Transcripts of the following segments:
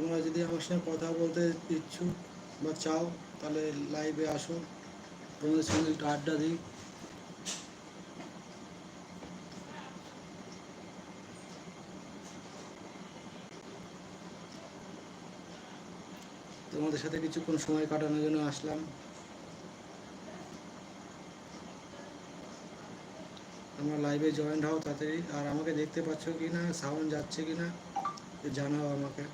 তোমরা যদি আমার সঙ্গে কথা বলতে ইচ্ছুক বা চাও, তাহলে লাইভে আসো। তোমাদের সঙ্গে একটু আড্ডা দিই। তোমাদের সাথে কিছুক্ষণ সময় কাটানোর জন্য আসলাম। তোমরা লাইভে জয়েন্ট হও তাড়াতাড়ি আর আমাকে দেখতে পাচ্ছ কি না সাউন্ড যাচ্ছে কি না জানাও আমাকে।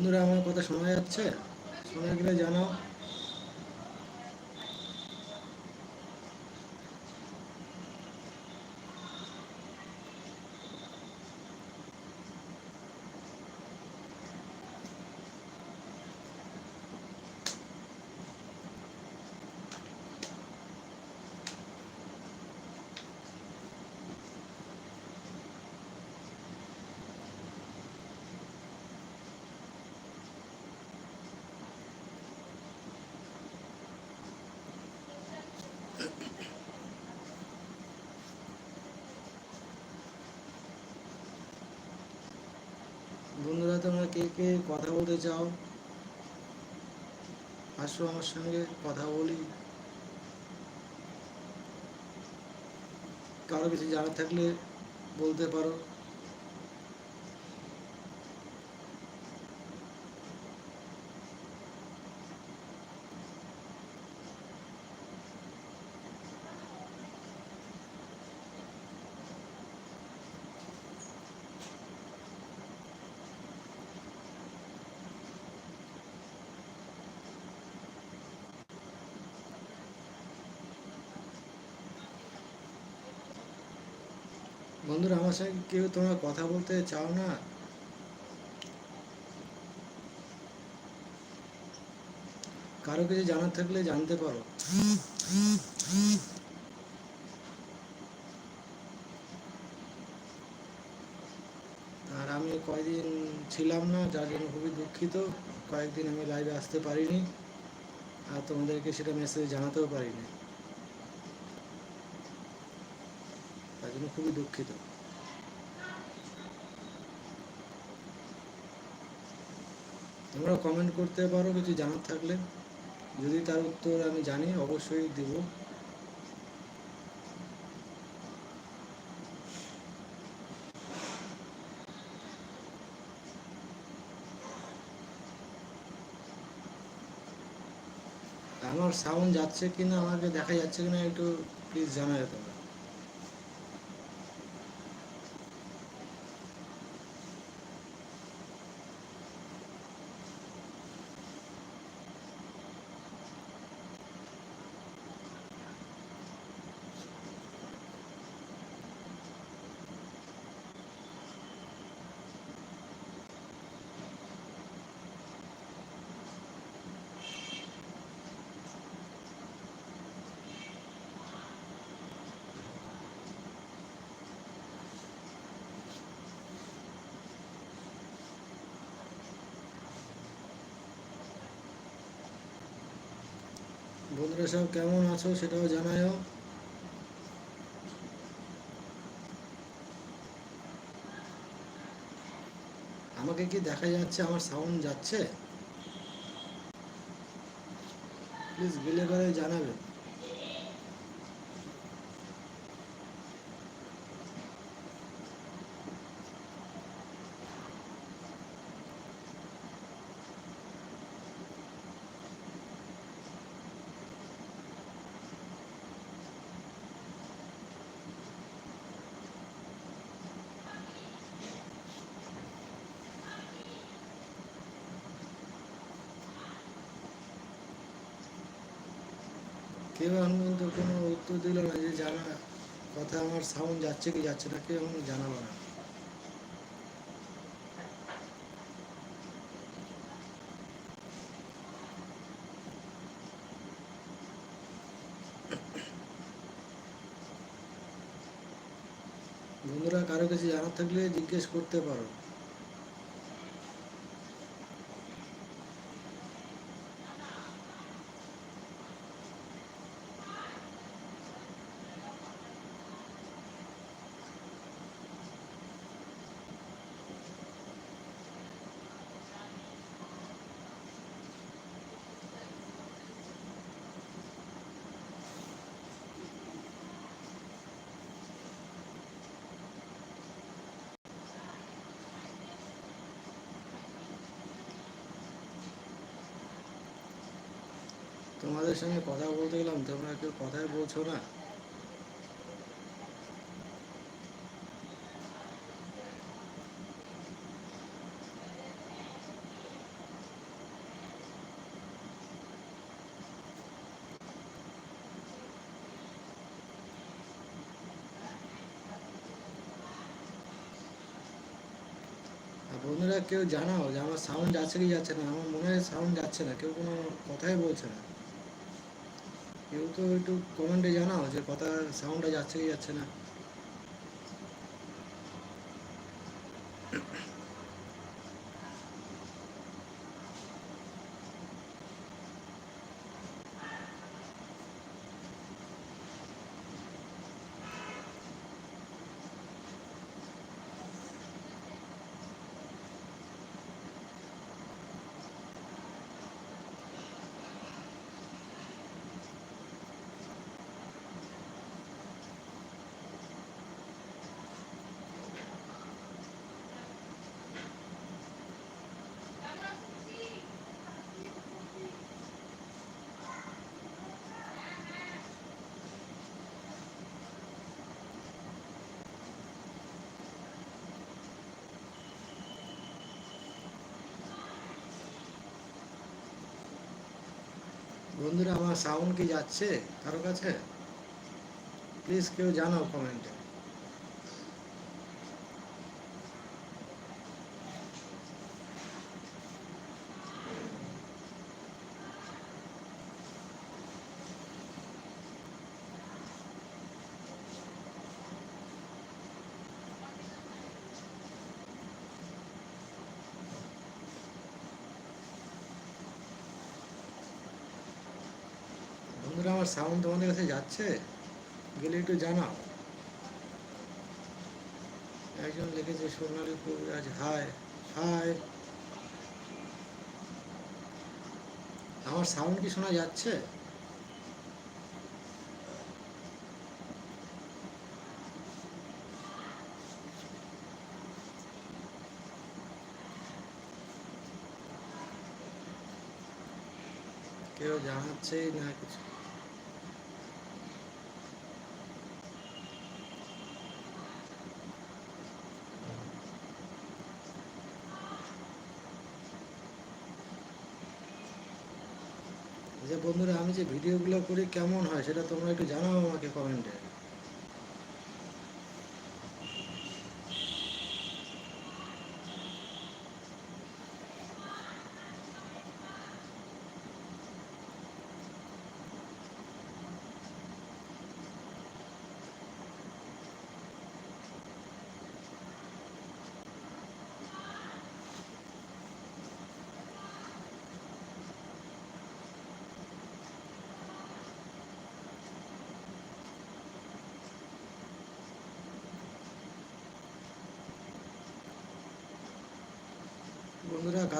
বন্ধুরা আমার কথা শোনা যাচ্ছে। শোনা গেলে জানাও বন্ধুরা তোমরা কে কে কথা বলতে চাও, আসো আমার সঙ্গে কথা বলি। কারও কিছু জানা থাকলে বলতে পারো। বন্ধুরা, আমার সঙ্গে কেউ তোমরা কথা বলতে চাও না? কারও কিছু জানার থাকলে জানতে পারো। আর আমি কয়েকদিন ছিলাম না, যার জন্য খুবই দুঃখিত। কয়েকদিন আমি লাইভে আসতে পারিনি, আর তোমাদেরকে সেটা মেসেজ জানাতেও পারিনি। তার জন্য খুবই দুঃখিত। তোমরা কমেন্ট করতে পারো, কিছু জানার থাকলে। যদি তার উত্তর আমি জানি, অবশ্যই দেব। আমার সাউন্ড যাচ্ছে কিনা, আমাকে দেখা যাচ্ছে কিনা, একটু প্লিজ জানাই তোমরা। বন্ধুরা সব কেমন আছো সেটাও জানাও আমাকে কি দেখা যাচ্ছে? আমার সাউন্ড যাচ্ছে? প্লিজ বিলে করে জানাবে। কেউ এখন পর্যন্ত কোনো উত্তর দিল না যে জানা কথা আমার সাউন্ড যাচ্ছে কি যাচ্ছে না, কেউ এখন জানালো না। বন্ধুরা, কারও কিছু জানার থাকলে জিজ্ঞেস করতে পারো। তোমাদের সঙ্গে কথা বলতে গেলাম, তোমরা কেউ কথাই বলছো না। বন্ধুরা, কেউ জানাও যে আমার সাউন্ড যাচ্ছে কি যাচ্ছে না? আমার মনে হয় সাউন্ড যাচ্ছে না, কেউ কোনো কথাই বলছে না। কেউ তো একটু কমেন্টে জানাও যে কথা সাউন্ডটা যাচ্ছে কি যাচ্ছে না। বন্ধুরা আমার সাউন্ড কি যাচ্ছে কারও কাছে? প্লিজ কেউ জানাও কমেন্টে বন্ধুরা, আমার সাউন্ড তোমাদের কাছে যাচ্ছে? গেলে একটু জানাও। একজন লিখেছে, সোনালী কবিরাজ হাই হাই আমার সাউন্ড কি শোনা যাচ্ছে? কেউ জানাচ্ছেই না কিছু যে বন্ধুরা আমি যে ভিডিওগুলো করি কেমন হয় সেটা তোমরা একটু জানাও আমাকে কমেন্টে।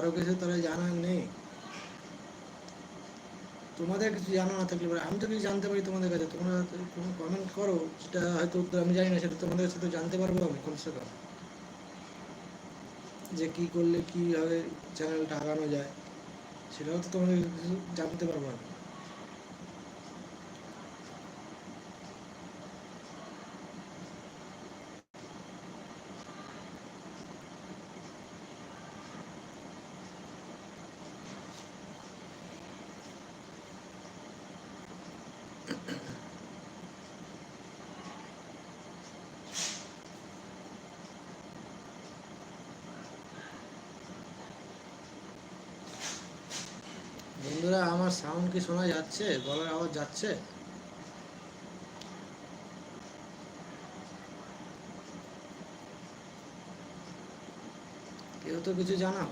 কারও কিছু তারা জানা নেই। তোমাদের কিছু জানা না থাকলে আমি তো কিছু জানতে পারি তোমাদের কাছে। তোমরা কোনো কমেন্ট করো, সেটা হয়তো উত্তর আমি জানি না, সেটা তোমাদের কাছে তো জানতে পারব আমি কমসে কম যে কি করলে কীভাবে চ্যানেলটা হারানো যায়, সেটাও তো তোমাদের কিছু জানতে পারব আমি বন্ধুরা আমার সাউন্ড কি শোনা যাচ্ছে? গলার আওয়াজ যাচ্ছে? কেউ তো কিছু জানাও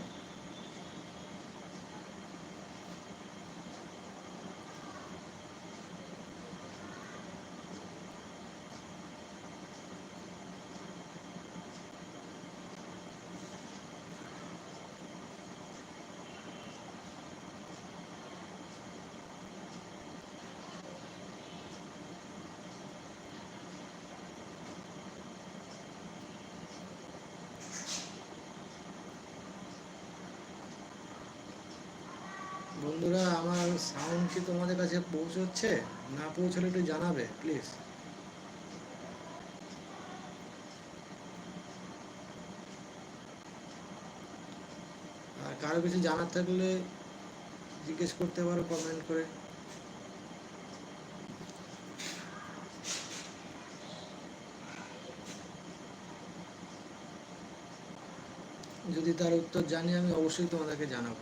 বন্ধুরা আমার সাউন্ড কি তোমাদের কাছে পৌঁছচ্ছে? না পৌঁছলে একটু জানাবে প্লিজ আর কারও কিছু জানার থাকলে জিজ্ঞেস করতে পারো কমেন্ট করে। যদি তার উত্তর জানি আমি, অবশ্যই তোমাদেরকে জানাব।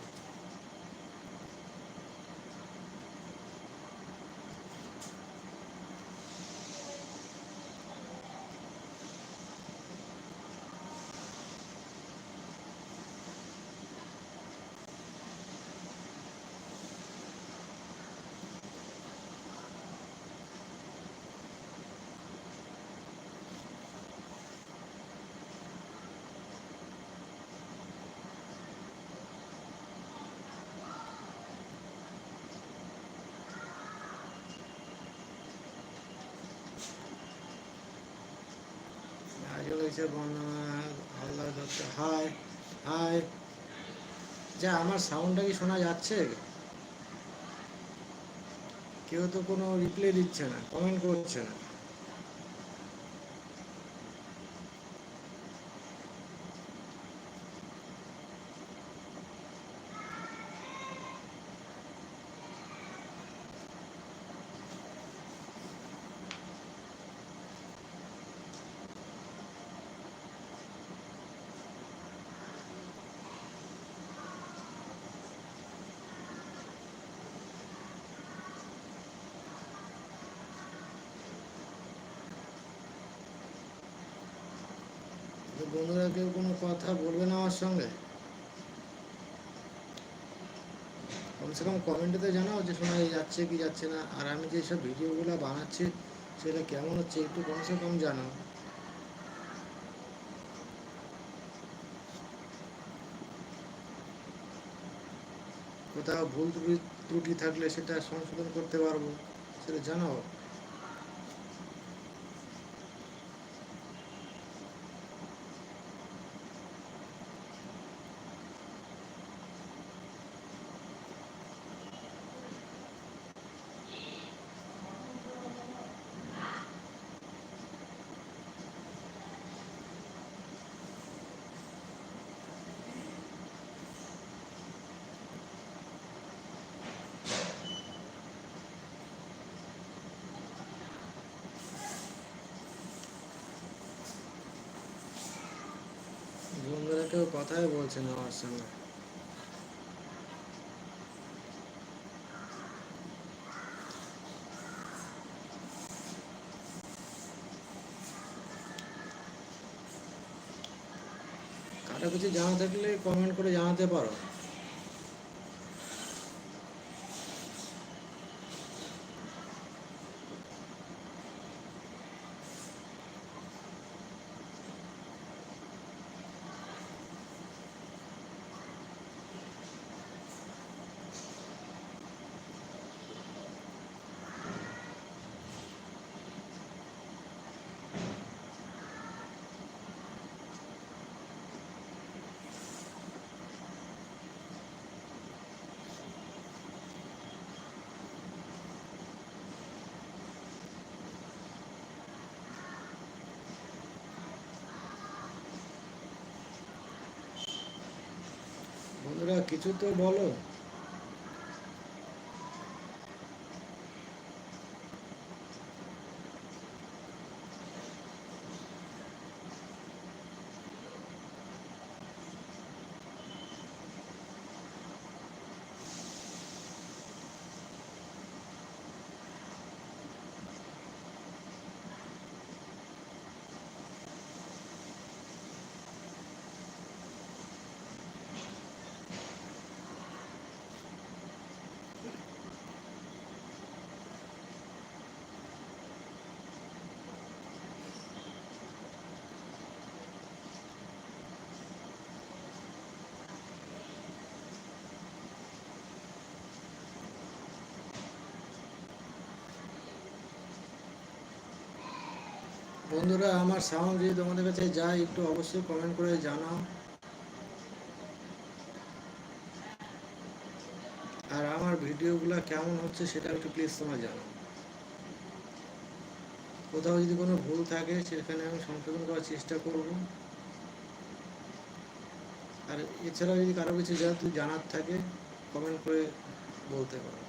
বর্ণনা আল্লাহ দত্ত হাই হাই যা, আমার সাউন্ডটা কি শোনা যাচ্ছে? কেউ তো কোনো রিপ্লাই দিচ্ছে না কমেন্ট করছে না। বন্ধুরা কেউ কোনো কথা বলবে না আমার সঙ্গে? কমসে কম কমেন্টেতে জানাও যে শোনা যাচ্ছে কি যাচ্ছে না, আর আমি যে সব ভিডিওগুলো বানাচ্ছি সেটা কেমন হচ্ছে একটু কমসে কম জানাও। কোথাও ভুল ত্রুটি থাকলে সেটা সংশোধন করতে পারব, সেটা জানাও বন্ধুরা কেউ কথাই বলছে না আমার সঙ্গে। কারও কিছু জানা থাকলে কমেন্ট করে জানাতে পারো বন্ধুরা কিছু তো বলো? বন্ধুরা, আমার সাউন্ড যদি তোমাদের কাছে যায়, একটু অবশ্যই কমেন্ট করে জানাও। আর আমার ভিডিওগুলো কেমন হচ্ছে সেটা একটু প্লিজ তোমরা জানাও। কোথাও যদি কোনো ভুল থাকে, সেখানে আমি সংশোধন করার চেষ্টা করব। আর এছাড়াও যদি কারও কিছু যেহেতু জানার থাকে কমেন্ট করে বলতে পারো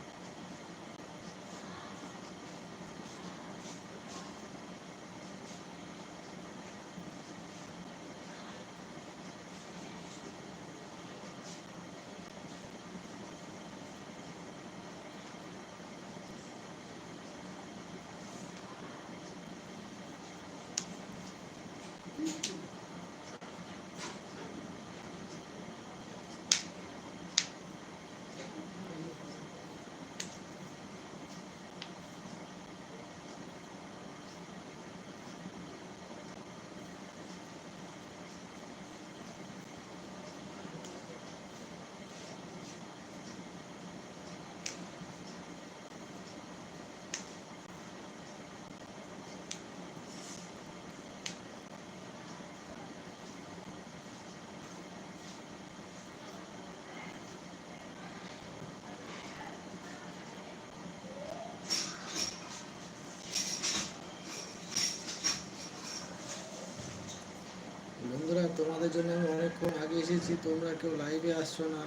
বন্ধুরা তোমাদের জন্য আমি অনেকক্ষণ আগে এসেছি, তোমরা কেউ লাইভে আসছো না,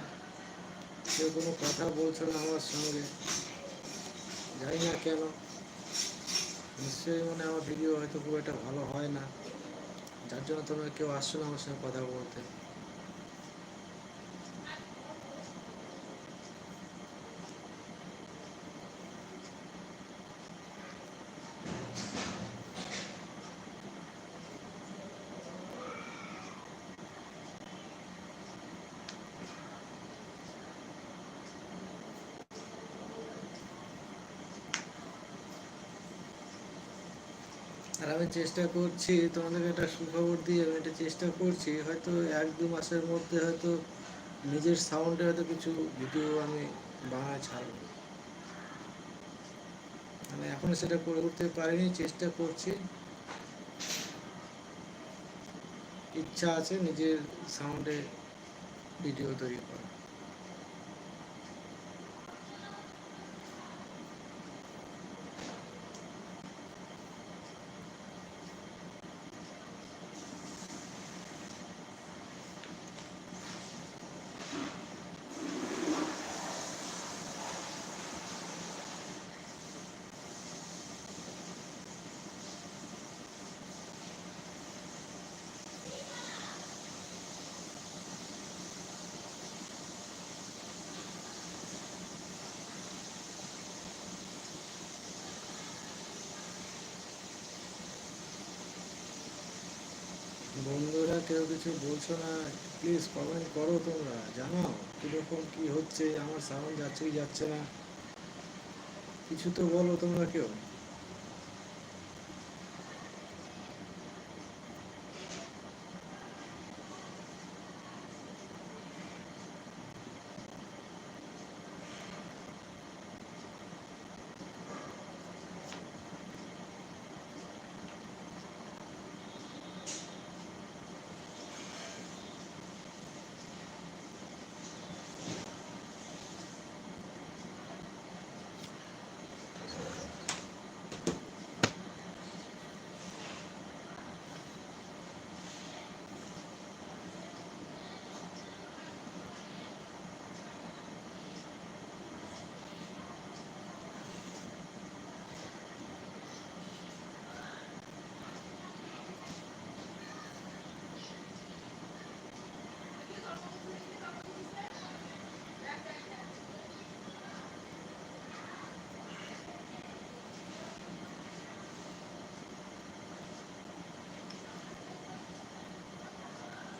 কেউ কোনো কথা বলছো না আমার সঙ্গে। জানি না কেন। নিশ্চয়ই মানে আমার ভিডিও হয়তো খুব একটা ভালো হয় না। যার জন্য তোমরা কেউ আসছো না আমার সঙ্গে কথা বলতে। আর আমি চেষ্টা করছি তোমাদেরকে একটা সুখবর দিয়ে আমি এটা চেষ্টা করছি। হয়তো এক দু মাসের মধ্যে হয়তো নিজের সাউন্ডে হয়তো কিছু ভিডিও আমি বাংলায় ছাড়ব। মানে এখনও সেটা করে উঠতে পারিনি, চেষ্টা করছি। ইচ্ছা আছে নিজের সাউন্ডে ভিডিও তৈরি করা বন্ধুরা, কেউ কিছু বলছো না প্লিজ কমেন্ট করো তোমরা জানাও কীরকম কী হচ্ছে, আমার সাউন্ড যাচ্ছে কি যাচ্ছে না। কিছু তো বলো তোমরা কেউ।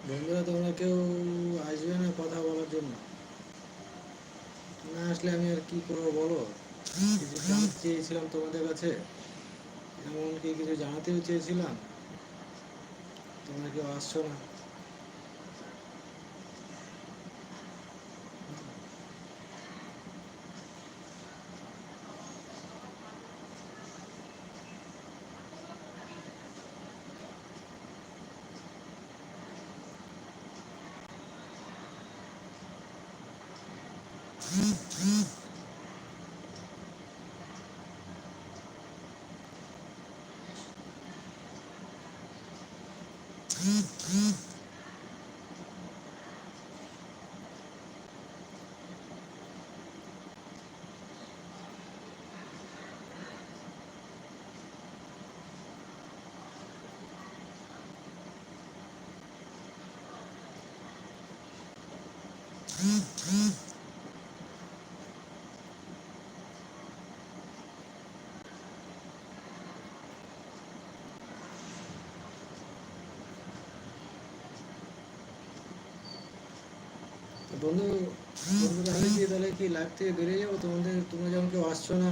বন্ধুরা, তোমরা কেউ আসবে না কথা বলার জন্য। না আসলে আমি আর কি করব বলো? কিছু চেয়েছিলাম তোমাদের কাছে, এমনকি কিছু জানাতেও চেয়েছিলাম। তোমরা কেউ আসছো না। 음, 음. বন্ধু বন্ধু তাহলে কি তাহলে কি লাইভ থেকে বেরিয়ে যাব? তোমাদের, তোমরা যেমন কেউ আসছো না।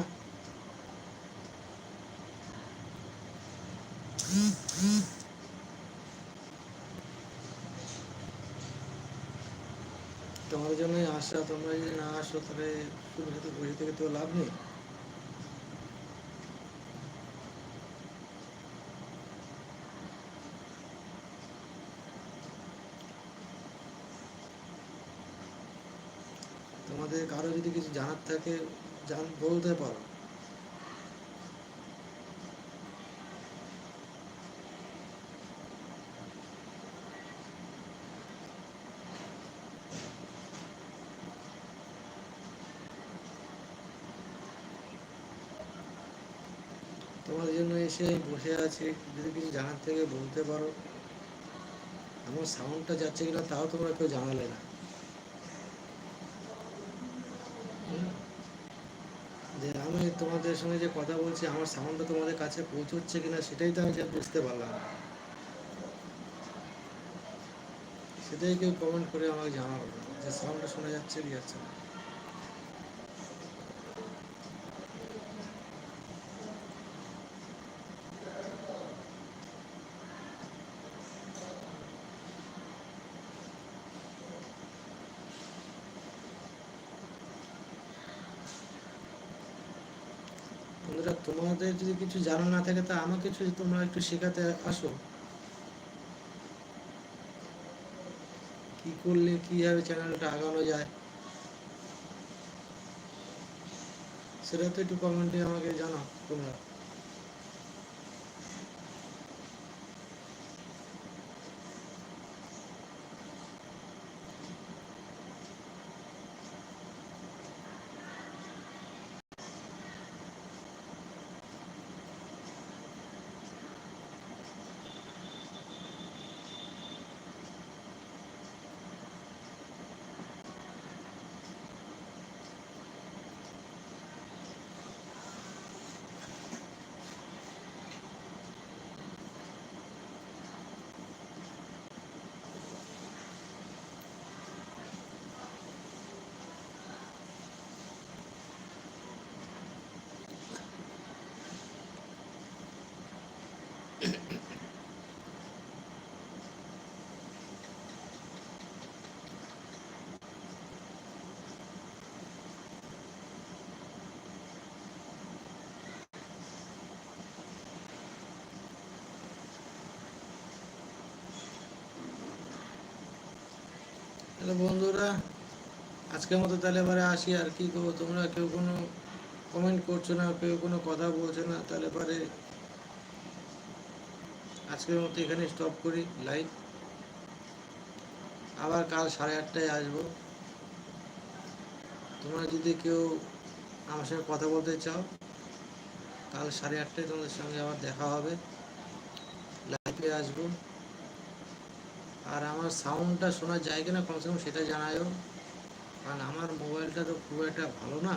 তোমাদের জন্যই আসা, তোমরা যদি না আসো, তাহলে শুধু হয়তো বসে থেকে তো লাভ নেই তোমাদের কারও যদি কিছু জানার থাকে, জান, বলতে পারো। তোমাদের জন্য এসে বসে আছি, যদি কিছু জানার থেকে বলতে পারো। আমার সাউন্ডটা যাচ্ছে কিনা, তাও তোমরা কেউ জানালে না। যে আমি তোমাদের সঙ্গে যে কথা বলছি, আমার সাউন্ডটা তোমাদের কাছে পৌঁছচ্ছে কিনা সেটাই তো আমি যে বুঝতে পারলাম সেটাই কেউ কমেন্ট করে আমাকে জানাব যে সাউন্ডটা শোনা যাচ্ছে কি যাচ্ছে না বন্ধুরা তোমাদের যদি কিছু জানা না থাকে, তা আমাকে কিছু তোমরা একটু শেখাতে আসো। কি করলে কীভাবে চ্যানেলটা আগানো যায়? সেটা তো একটু কমেন্টে আমাকে জানাও তোমরা। তাহলে বন্ধুরা, আজকের মতো তাহলে এবারে আসি আর কি করব? তোমরা কেউ কোনো কমেন্ট করছ না, কেউ কোনো কথা বলছো না, তাহলে পরে আজকের মতো এখানে স্টপ করি লাইভ আবার কাল সাড়ে আটটায় আসব। তোমরা যদি কেউ আমার সঙ্গে কথা বলতে চাও কাল সাড়ে আটটায় তোমাদের সঙ্গে আবার দেখা হবে। লাইভে আসব। আর আমার সাউন্ডটা শোনা যায় কিনা কমসে কম সেটা জানায়ও। কারণ আমার মোবাইলটা তো খুব একটা ভালো না।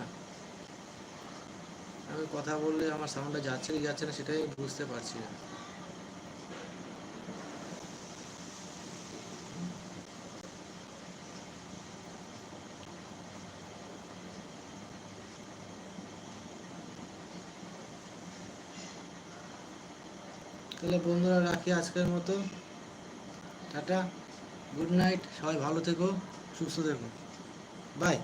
আমি কথা বললে আমার সাউন্ডটা যাচ্ছে কি যাচ্ছে না সেটাই বুঝতে পারছি না। তাহলে বন্ধুরা রাখি আজকের মতো। টাটা গুড নাইট সবাই ভালো থেকো সুস্থ থেকো বাই